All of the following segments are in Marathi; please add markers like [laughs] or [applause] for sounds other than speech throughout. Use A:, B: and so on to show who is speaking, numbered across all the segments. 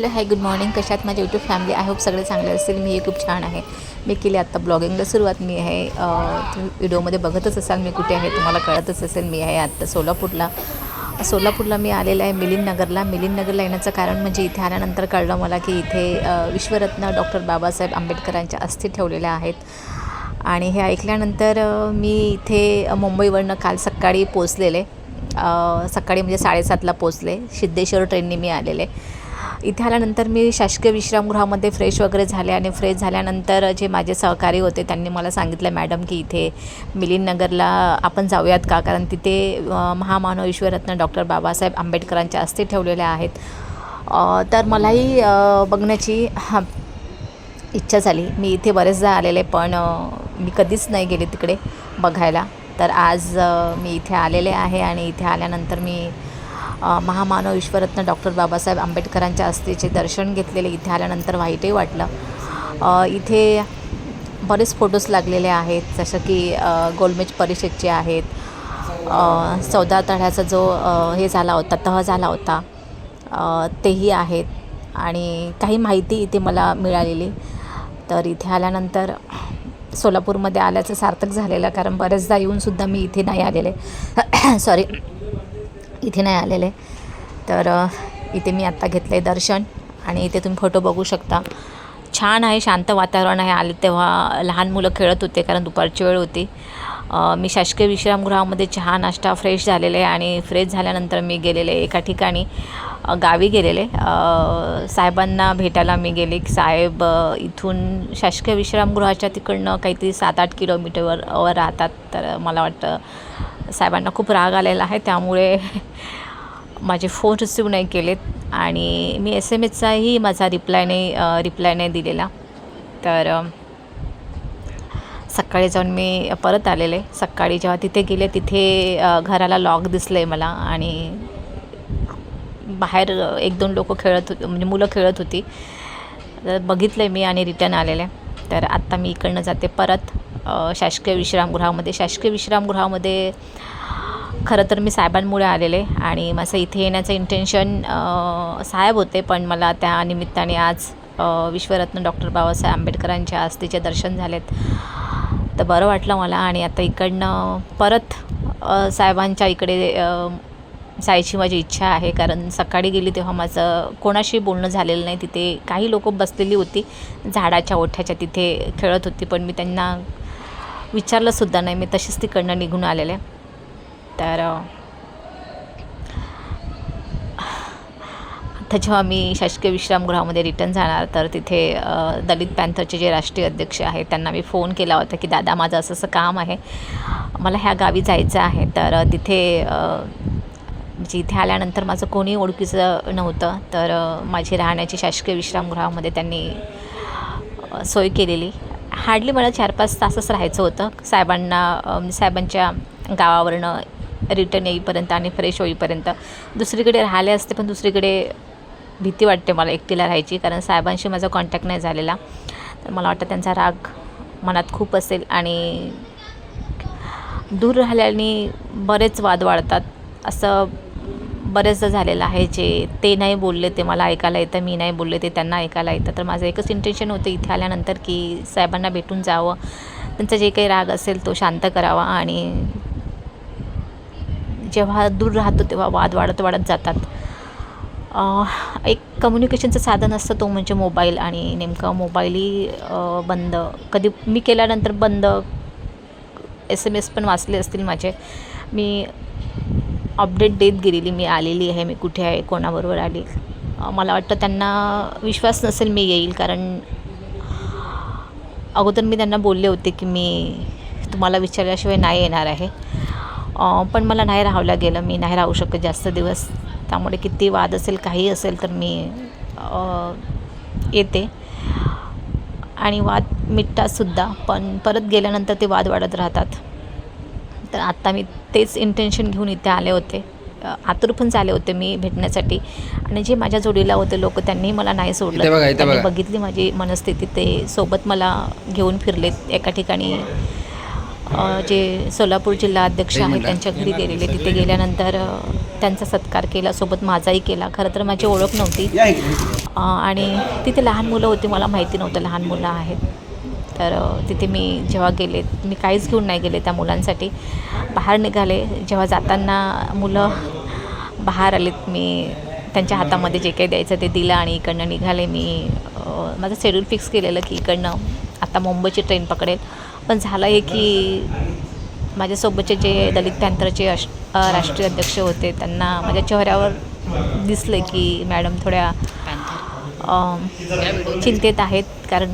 A: हॅलो हाय गुड मॉर्निंग कशात? माझ्या यूट्यूब फॅमिली आय होप सगळे चांगले असतील. मी खूप छान आहे. मी केली आत्ता ब्लॉगिंगला सुरुवात. मी आहे तुम्ही व्हिडिओमध्ये बघतच असाल. मी कुठे आहे? तुम्हाला कळतच असेल. मी आहे आत्ता सोलापूरला. सोलापूरला मी आलेलं आहे मिलिंद नगरला मिलिंद नगरला येण्याचं कारण म्हणजे इथे आल्यानंतर कळलं मला की इथे विश्वरत्न डॉक्टर बाबासाहेब आंबेडकरांच्या अस्थी ठेवलेल्या आहेत. आणि हे ऐकल्यानंतर मी इथे मुंबईवरनं काल सकाळी पोचलेले सकाळी म्हणजे साडेसातला पोचले सिद्धेश्वर ट्रेनने मी आलेले. इथे आल्यानंतर मी शासकीय विश्रामगृहामध्ये फ्रेश वगैरे झाले आणि फ्रेश झाल्यानंतर जे माझे सहकारी होते त्यांनी मला सांगितलं मॅडम की इथे मिलिंदनगरला आपण जाऊयात का? कारण तिथे अ, महामानव डॉक्टर बाबासाहेब आंबेडकरांच्या अस्थी ठेवलेल्या आहेत. तर मलाही बघण्याची हा इच्छा झाली. मी इथे बरेचदा आलेले पण मी कधीच नाही गेले तिकडे बघायला. तर आज मी इथे आलेले आहे आणि इथे आल्यानंतर मी महामानव विश्वरत्न डॉक्टर बाबासाहेब आंबेडकरांच्या अस्थीचे दर्शन घेतलेले इथे आल्यानंतर वाईटही वाटलं. इथे बरेच फोटोज लागलेले आहेत जसं की गोलमेज परिषदचे आहेत. चौदा तळ्याचा जो हे झाला होता तह झाला होता तेही आहेत. आणि काही माहिती इथे मला मिळालेली. तर इथे आल्यानंतर सोलापूरमध्ये आल्याचं सार्थक झालेलं कारण बरेचदा येऊनसुद्धा मी इथे नाही आलेले. [coughs] सॉरी इथे नाही आलेले. तर इथे मी आत्ता घेतलं आहे दर्शन आणि इथे तुम्ही फोटो बघू शकता. छान आहे शांत वातावरण आहे. आले तेव्हा लहान मुलं खेळत होते कारण दुपारची वेळ होती. मी शासकीय विश्रामगृहामध्ये चहा नाश्ता फ्रेश झालेले आणि फ्रेश झाल्यानंतर मी गेलेले एका ठिकाणी गावी गेलेले. साहेबांना भेटायला मी गेले साहेब इथून शासकीय विश्रामगृहाच्या तिकडनं काहीतरी सात आठ किलोमीटरवर राहतात. तर मला वाटतं साहेबांना खूप राग आलेला आहे त्यामुळे [laughs] माझे फोन रिसिव्ह नाही केलेत आणि मी एस एम एसचाही माझा रिप्लाय नाही रिप्लाय नाही दिलेला. तर सकाळी जाऊन मी परत आलेले. सकाळी जेव्हा तिथे गेले तिथे घराला लॉक दिसलं आहे मला आणि बाहेर एक दोन लोक खेळत होते म्हणजे मुलं खेळत होती. तर बघितलं आहे मी आणि रिटर्न आलेले. तर आत्ता मी इकडनं जाते परत. शासकीय विश्रामगृहामध्ये. शासकीय विश्रामगृहामध्ये खरं तर मी साहेबांमुळे आलेले आणि माझं इथे येण्याचं इंटेन्शन साहेब होते पण मला त्या निमित्ताने आज विश्वरत्न डॉक्टर बाबासाहेब आंबेडकरांच्या आस्थेचे दर्शन झालेत. तर बरं वाटलं मला आणि आता इकडनं परत साहेबांच्या इकडे जायची माझी इच्छा आहे. कारण सकाळी गेली तेव्हा माझं कोणाशी बोलणं झालेलं नाही. तिथे काही लोक बसलेली होती. झाडाच्या ओठ्याच्या तिथे खेळत होती पण मी त्यांना विचारलंसुद्धा नाही. मी तशीच तिकडनं निघून आलेले. तर आता जेव्हा मी शासकीय विश्रामगृहामध्ये रिटर्न जाणार तर तिथे दलित पॅन्थरचे जे राष्ट्रीय अध्यक्ष आहेत त्यांना मी फोन केला होता की दादा माझं असं असं काम आहे. मला ह्या गावी जायचं आहे. तर तिथे म्हणजे इथे आल्यानंतर माझं कोणी ओळखीचं नव्हतं. तर माझी राहण्याची शासकीय विश्रामगृहामध्ये त्यांनी सोय केलेली. हार्डली मला चार पाच तासच राहायचं होतं. साहेबांना साहेबांच्या गावावरनं रिटर्न येईपर्यंत आणि फ्रेश होईपर्यंत. दुसरीकडे राहिले असते पण दुसरीकडे भीती वाटते मला एकटीला राहायची कारण साहेबांशी माझा कॉन्टॅक्ट नाही झालेला. तर मला वाटतं त्यांचा राग मनात खूप असेल आणि दूर राहिल्याने बरेच वाद वाढतात. असं बरेचदा झालेलं आहे जे ते नाही बोलले ते मला ऐकायला येतं मी नाही बोलले ते त्यांना ऐकायला येतं. तर माझं एकच इंटेन्शन होतं इथे आल्यानंतर की साहेबांना भेटून जावं. त्यांचा जे काही राग असेल तो शांत करावा आणि जेव्हा दूर राहतो तेव्हा वाद वाढत वाढत जातात. एक कम्युनिकेशनचं साधन असतं तो म्हणजे मोबाईल आणि नेमकं मोबाईलही बंद. कधी मी केल्यानंतर बंद. एस एम एस पण वाचले असतील माझे. मी अपडेट देत गेलेली मी आलेली आहे मी कुठे आहे कोणाबरोबर आली. मला वाटतं त्यांना विश्वास नसेल मी येईल कारण अगोदर मी त्यांना बोलले होते की मी तुम्हाला विचारल्याशिवाय नाही येणार आहे. पण मला नाही राहावलं गेलं मी नाही राहू शकत जास्त दिवस. त्यामुळे किती वाद असेल काही असेल तर मी येते. आणि वाद मिटतातसुद्धा पण परत गेल्यानंतर ते वाद वाढत राहतात. तर आत्ता मी तेच इंटेन्शन घेऊन इथे आले होते. आतुर पण झाले होते मी भेटण्यासाठी. आणि जे माझ्या जोडीला होते लोक त्यांनी मला नाही सोडलं. त्यांनी
B: बघा.
A: बघितली माझी मनस्थिती ते सोबत मला घेऊन फिरलेत एका ठिकाणी. अ, जे सोलापूर जिल्हा अध्यक्ष आहेत त्यांच्या घरी गेलेले. तिथे गेल्यानंतर त्यांचा सत्कार केला सोबत माझाही केला. खरं तर माझी ओळख नव्हती. आणि तिथे लहान मुलं होती मला माहिती नव्हतं लहान मुलं आहेत. तर तिथे मी जेव्हा गेले मी काहीच घेऊन नाही गेले त्या मुलांसाठी. बाहेर निघाले. जेव्हा जाताना मुलं बाहेर आलेत मी त्यांच्या हातामध्ये जे काही द्यायचं ते दिलं आणि इकडनं निघाले. मी माझं शेड्यूल फिक्स केलेलं की इकडनं आता मुंबईची ट्रेन पकडेल. पण झालं आहे की माझ्यासोबतचे जे दलित पॅन्थरचे अश राष्ट्रीय अध्यक्ष होते त्यांना माझ्या चेहऱ्यावर दिसलं की मॅडम थोड्या चिंतेत आहेत कारण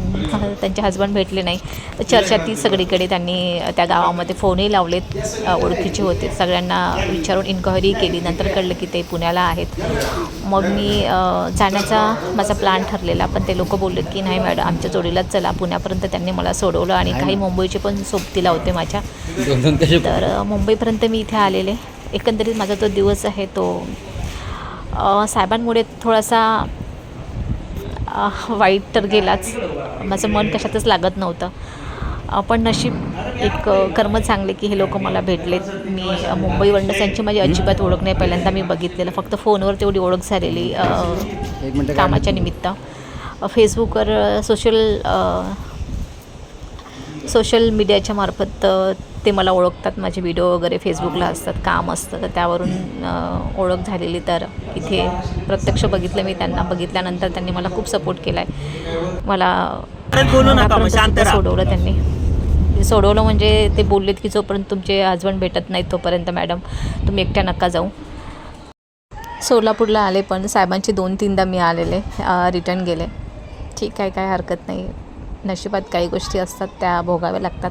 A: त्यांचे हजबंड भेटले नाही. तर चर्चा ती सगळीकडे त्यांनी त्या गावामध्ये फोनही लावलेत ओळखीचे होते. सगळ्यांना विचारून इन्क्वायरी केली. नंतर कळलं की ते पुण्याला आहेत. मग मी जाण्याचा माझा प्लॅन ठरलेला. पण ते लोक बोलले की नाही मॅडम आमच्या जोडीलाच चला. पुण्यापर्यंत त्यांनी मला सोडवलं आणि काही मुंबईचे पण सोबतीला होते माझ्या. तर मुंबईपर्यंत मी इथे आलेले. एकंदरीत माझा तो दिवस आहे तो साहेबांमुळे थोडासा वाईट तर गेलाच. माझं मन कशातच लागत नव्हतं. पण नशीब एक कर्म चांगले की हे लोक मला भेटलेत. मी अ, मुंबईवरनं त्यांची माझी अजिबात ओळख नाही. पहिल्यांदा मी बघितलेलं. फक्त फोनवर तेवढी ओळख झालेली कामाच्या निमित्त. फेसबुकवर सोशल सोशल मीडियाच्या मार्फत ते मला ओळखतात. माझे व्हिडिओ वगैरे फेसबुकला असतात काम असतं. तर त्यावरून ओळख झालेली. तर इथे प्रत्यक्ष बघितलं मी त्यांना बघितल्यानंतर त्यांनी मला खूप सपोर्ट केला आहे मला. सोडवलं त्यांनी. सोडवलं म्हणजे ते बोललेत की जोपर्यंत तुमचे हजबंड भेटत नाहीत तोपर्यंत मॅडम तुम्ही एकट्या नका जाऊ. सोलापूरला आले पण साहेबांची दोन तीनदा मी आलेले रिटर्न गेले. ठीक आहे काय हरकत नाही नशिबात काही गोष्टी असतात त्या भोगाव्या लागतात.